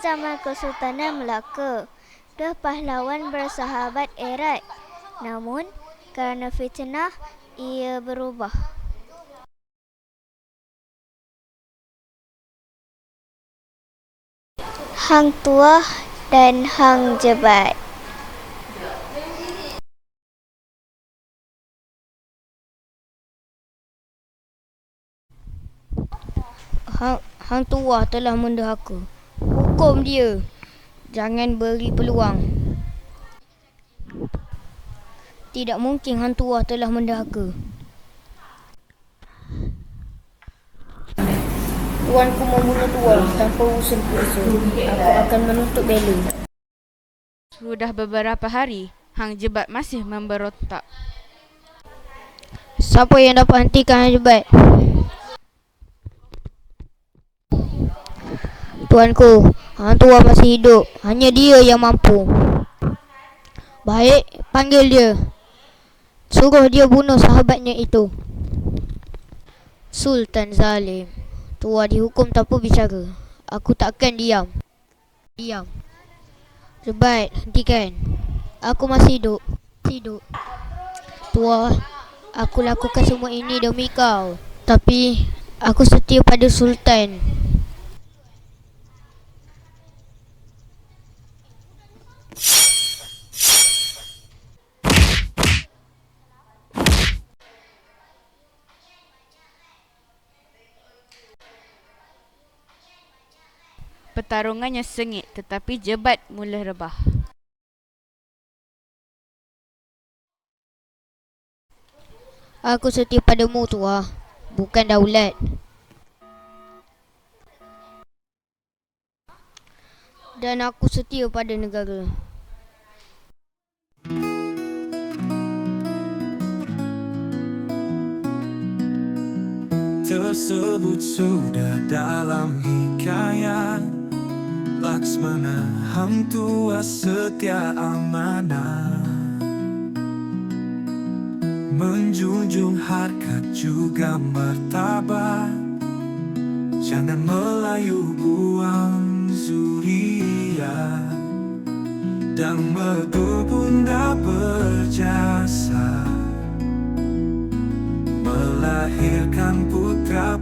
zaman Kesultanan Melaka, dua pahlawan bersahabat erat. Namun, kerana fitnah, ia berubah. Hang Tuah dan Hang Jebat Hang, hang tua telah mendahaka. Hukum dia. Jangan beri peluang. Tidak mungkin hang tua telah mendahaka. Tuanku membunuh tuan tanpa usul kuasa. Aku akan menuntut bela. Sudah beberapa hari, Hang Jebat masih memberontak. Siapa yang dapat hentikan Hang Jebat? Tuanku, hang tua masih hidup. Hanya dia yang mampu. Baik, panggil dia. Suruh dia bunuh sahabatnya itu. Sultan Zalim. Tua dihukum tanpa bicara. Aku takkan diam. Diam. Jebat, hentikan. Aku masih hidup. Hidup. Tua, aku lakukan semua ini demi kau. Tapi, aku setia pada Sultan. Pertarungannya sengit tetapi Jebat mula rebah. Aku setia padamu, Tua. Bukan daulat. Dan aku setia pada negara. tersebut sudah dalam hikayat Laksmana Hang tua setia amanah. Menjunjung harkat juga martabat. Jangan Melayu buang suria Dan merdu bunda berjasa. Melahirkan putra